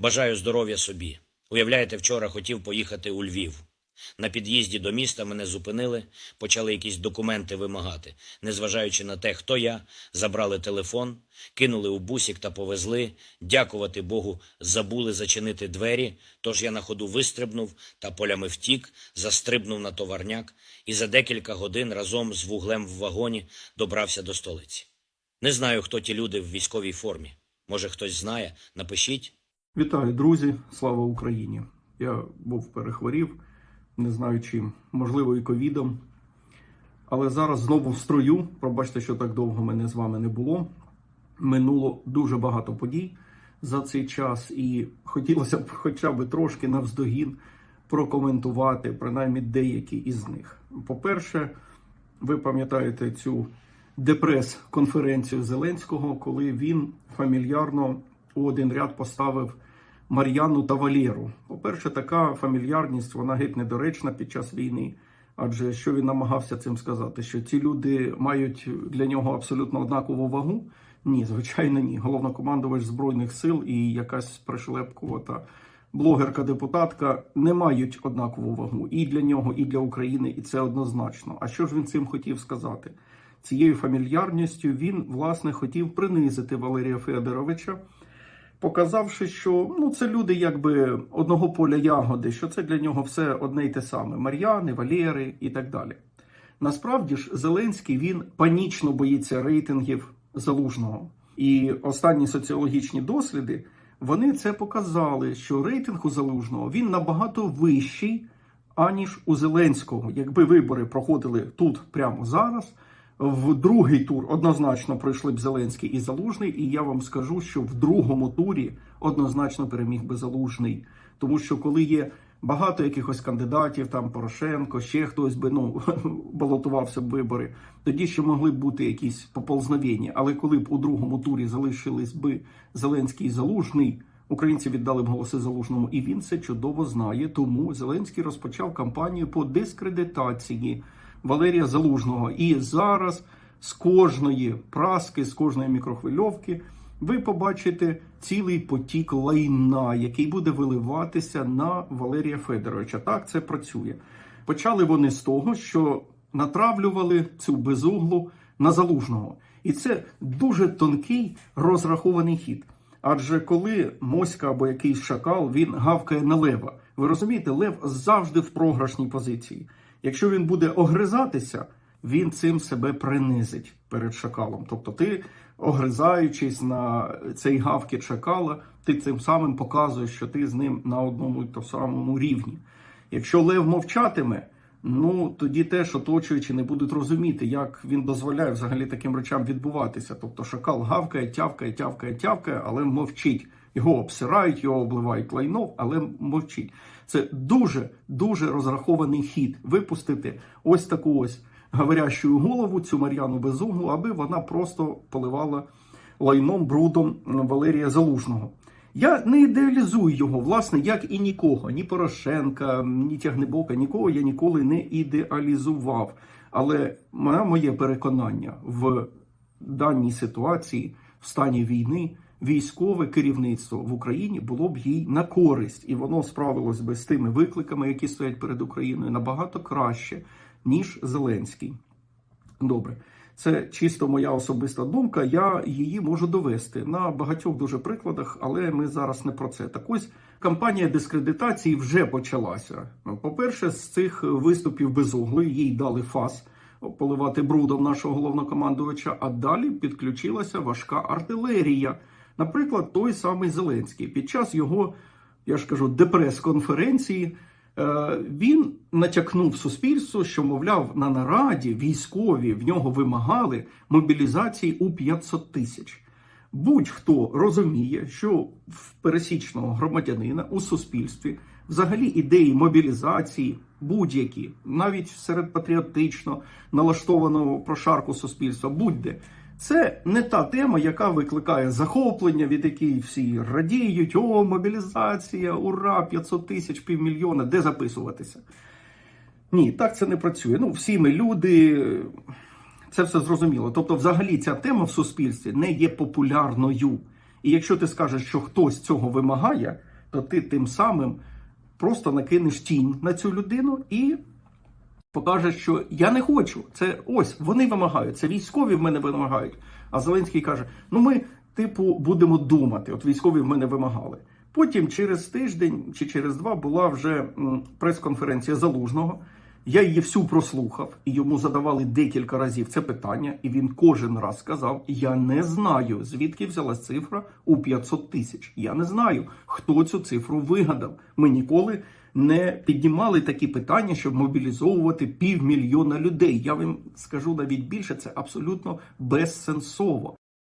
Бажаю здоров'я собі. Уявляєте, вчора хотів поїхати у Львів. На під'їзді до міста мене зупинили, почали якісь документи вимагати. Незважаючи на те, хто я, забрали телефон, кинули у бусік та повезли. Дякувати Богу, забули зачинити двері, тож я на ходу вистрибнув та полями втік, застрибнув на товарняк і за декілька годин разом з вуглем в вагоні добрався до столиці. Не знаю, хто ті люди в військовій формі. Може, хтось знає, напишіть. Вітаю, друзі! Слава Україні! Я був перехворів, не знаю чим, можливо, і ковідом. Але зараз знову в строю. Пробачте, що так довго мене з вами не було. Минуло дуже багато подій за цей час, і хотілося б хоча б трошки навздогін прокоментувати, принаймні деякі із них. По-перше, ви пам'ятаєте цю депрес-конференцію Зеленського, коли він фамільярно у один ряд поставив Мар'яну та Валєру. По-перше, така фамільярність вона геть недоречна під час війни. Адже що він намагався цим сказати? Що ці люди мають для нього абсолютно однакову вагу? Ні, звичайно, ні. Головнокомандувач збройних сил і якась пришлепкувата блогерка-депутатка не мають однакову вагу і для нього, і для України, і це однозначно. А що ж він цим хотів сказати? Цією фамільярністю він власне хотів принизити Валерія Федоровича, показавши, що ну це люди якби одного поля ягоди, що це для нього все одне й те саме: Мар'яни, Валєри і так далі. Насправді ж, Зеленський він панічно боїться рейтингів залужного. І останні соціологічні досліди вони це показали, що рейтинг у залужного він набагато вищий, аніж у Зеленського. Якби вибори проходили тут прямо зараз. В другий тур однозначно пройшли б Зеленський і Залужний, і я вам скажу, що в другому турі однозначно переміг би Залужний. Тому що коли є багато якихось кандидатів, там Порошенко, ще хтось би ну балотувався б вибори, тоді ще могли б бути якісь поползновення. Але коли б у другому турі залишились би Зеленський і Залужний, українці віддали б голоси Залужному, і він це чудово знає. Тому Зеленський розпочав кампанію по дискредитації. Валерія Залужного. І зараз з кожної праски, з кожної мікрохвильовки, ви побачите цілий потік лайна, який буде виливатися на Валерія Федоровича. Так це працює. Почали вони з того, що натравлювали цю безуглу на залужного. І це дуже тонкий розрахований хід. Адже коли моська або якийсь шакал він гавкає на лева, ви розумієте, лев завжди в програшній позиції. Якщо він буде огризатися, він цим себе принизить перед шакалом. Тобто, ти, огризаючись на цей гавкіт шакала, ти цим самим показуєш, що ти з ним на одному і тому самому рівні. Якщо лев мовчатиме, ну тоді теж оточуючи не будуть розуміти, як він дозволяє взагалі таким речам відбуватися. Тобто шакал гавкає, тявкає, тявкає, тявкає, але мовчить. Його обсирають, його обливають лайно, але мовчить. Це дуже дуже розрахований хід. Випустити ось таку ось говорящу голову, цю Мар'яну Безуглу, аби вона просто поливала лайном брудом Валерія Залужного. Я не ідеалізую його, власне, як і нікого, ні Порошенка, ні Тягнебока, нікого я ніколи не ідеалізував. Але моє переконання в даній ситуації, в стані війни військове керівництво в Україні було б їй на користь, і воно справилось би з тими викликами, які стоять перед Україною, набагато краще, ніж Зеленський. Добре, це чисто моя особиста думка. Я її можу довести на багатьох дуже прикладах, але ми зараз не про це. Так ось кампанія дискредитації вже почалася. По-перше, з цих виступів безугли їй дали фас поливати брудом нашого головнокомандувача, а далі підключилася важка артилерія. Наприклад, той самий Зеленський під час його, я ж кажу, депрес-конференції він натякнув суспільству, що, мовляв, на нараді військові в нього вимагали мобілізації у 500 тисяч. Будь-хто розуміє, що в пересічного громадянина у суспільстві взагалі ідеї мобілізації будь-які, навіть серед патріотично налаштованого прошарку суспільства, будь-де. Це не та тема, яка викликає захоплення, від якої всі радіють. О, мобілізація, ура, 500 тисяч, півмільйона, де записуватися? Ні, так це не працює. Ну, всі ми люди, це все зрозуміло. Тобто, взагалі, ця тема в суспільстві не є популярною. І якщо ти скажеш, що хтось цього вимагає, то ти тим самим просто накинеш тінь на цю людину і покаже, що я не хочу. Це ось вони вимагають. Це військові в мене вимагають. А Зеленський каже: ну ми, типу, будемо думати. От військові в мене вимагали. Потім через тиждень чи через два була вже прес-конференція залужного. Я її всю прослухав, і йому задавали декілька разів це питання, і він кожен раз сказав: Я не знаю, звідки взялась цифра у 500 тисяч. Я не знаю, хто цю цифру вигадав. Ми ніколи не піднімали такі питання, щоб мобілізовувати півмільйона людей. Я вам скажу навіть більше, це абсолютно безсенсово.